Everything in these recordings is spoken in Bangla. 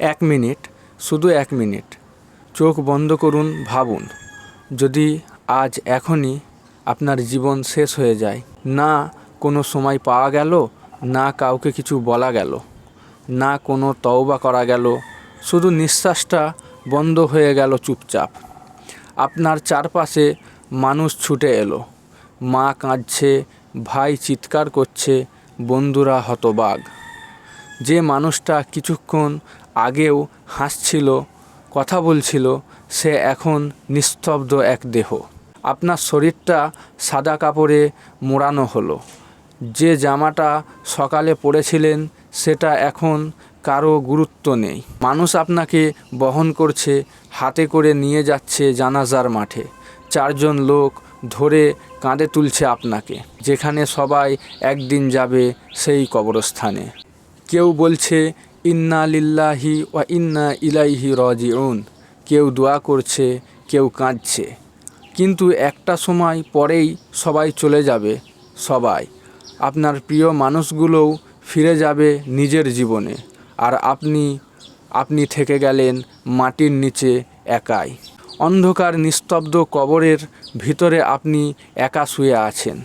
এক মিনিট, শুধু এক মিনিট। চোখ বন্ধ করুন, ভাবুন। যদি আজ এখনই আপনার জীবন শেষ হয়ে যায়, না কোনো সময় পাওয়া গেল, না কাউকে কিছু বলা গেল, না কোনো তওবা করা গেল, শুধু নিঃশ্বাসটা বন্ধ হয়ে গেল চুপচাপ। আপনার চারপাশে মানুষ ছুটে এলো। মা কাঁদছে, ভাই চিৎকার করছে, বন্ধুরা হতবাগ যে মানুষটা কিছুক্ষণ আগেও হাসছিল, কথা বলছিল, সে এখন নিস্তব্ধ এক দেহ। আপনার শরীরটা সাদা কাপড়ে মোড়ানো হলো। যে জামাটা সকালে পরেছিলেন, সেটা এখন কারও গুরুত্ব নেই। মানুষ আপনাকে বহন করছে, হাতে করে নিয়ে যাচ্ছে জানাজার মাঠে। চারজন লোক ধরে কাঁধে তুলছে আপনাকে। যেখানে সবাই একদিন যাবে সেই কবরস্থানে। কেউ বলছে ইন্না লিল্লাহি ওয়া ইন্না ইলাইহি রাজিউন। কেউ দোয়া করছে, কেউ কাঁদছে। কিন্তু একটা সময় পরেই সবাই চলে যাবে, সবাই। আপনার প্রিয় মানুষগুলোও ফিরে যাবে নিজের জীবনে। আর আপনি আপনি থেকে গেলেন মাটির নিচে একাই। অন্ধকার নিস্তব্ধ কবরের ভিতরে আপনি একা শুয়ে আছেন।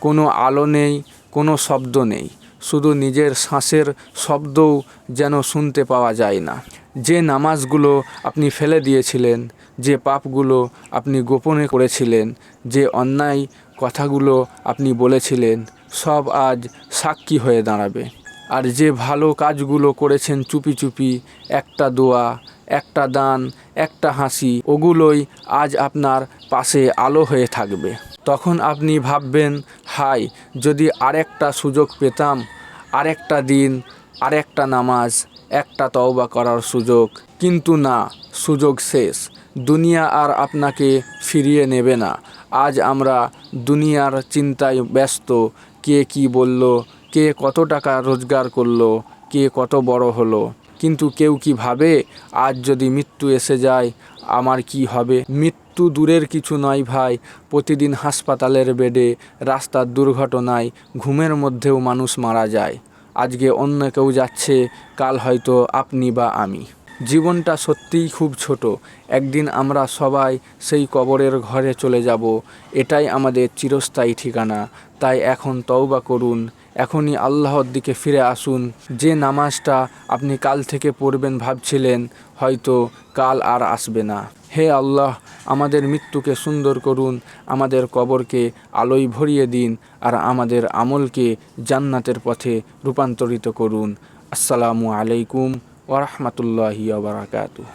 কোনো আলো নেই, কোনো শব্দ নেই। শুধু নিজের শ্বাসের শব্দও যেন শুনতে পাওয়া যায় না। যে নামাজগুলো আপনি ফেলে দিয়েছিলেন, যে পাপগুলো আপনি গোপনে করেছিলেন, যে অন্যায় কথাগুলো আপনি বলেছিলেন, সব আজ সাক্ষী হয়ে দাঁড়াবে। আর যে ভালো কাজগুলো করেছেন চুপি চুপি, একটা দোয়া, একটা দান, একটা হাসি, ওগুলোই আজ আপনার পাশে আলো হয়ে থাকবে। তখন আপনি ভাববেন, হাই, যদি আরেকটা সুযোগ পেতাম, আরেকটা দিন, আরেকটা নামাজ, একটা তওবা করার সুযোগ। কিন্তু না, সুযোগ শেষ। দুনিয়া আর আপনাকে ফিরিয়ে নেবে না। আজ আমরা দুনিয়ার চিন্তায় ব্যস্ত। কে কি বলল? কে কত টাকা রোজগার করল? কে কত বড় হলো? কিন্তু কেউ কি ভাবে, আজ যদি মৃত্যু এসে যায়, আমার কি হবে? মৃত্যু দূরের কিছু নয় ভাই, প্রতিদিন হাসপাতালের বেডে, রাস্তার দুর্ঘটনায়, ঘুমের মধ্যেও মানুষ মারা যায়। আজকে অন্য কেউ যাচ্ছে, কাল হয়তো আপনি বা আমি। জীবনটা সত্যিই খুব ছোট। একদিন আমরা সবাই সেই কবরের ঘরে চলে যাব। এটাই আমাদের চিরস্থায়ী ঠিকানা। তাই এখন তওবা করুন। এখনই আল্লাহর দিকে ফিরে আসুন। যে নামাজটা আপনি কাল থেকে পড়বেন ভাবছিলেন, হয়তো কাল আর আসবে না। হে আল্লাহ, আমাদের মৃত্যুকে সুন্দর করুন, আমাদের কবরকে আলোয় ভরিয়ে দিন, আর আমাদের আমলকে জান্নাতের পথে রূপান্তরিত করুন। আসসালামু আলাইকুম ওরহমতুল্লাহি বারাকাতুহ।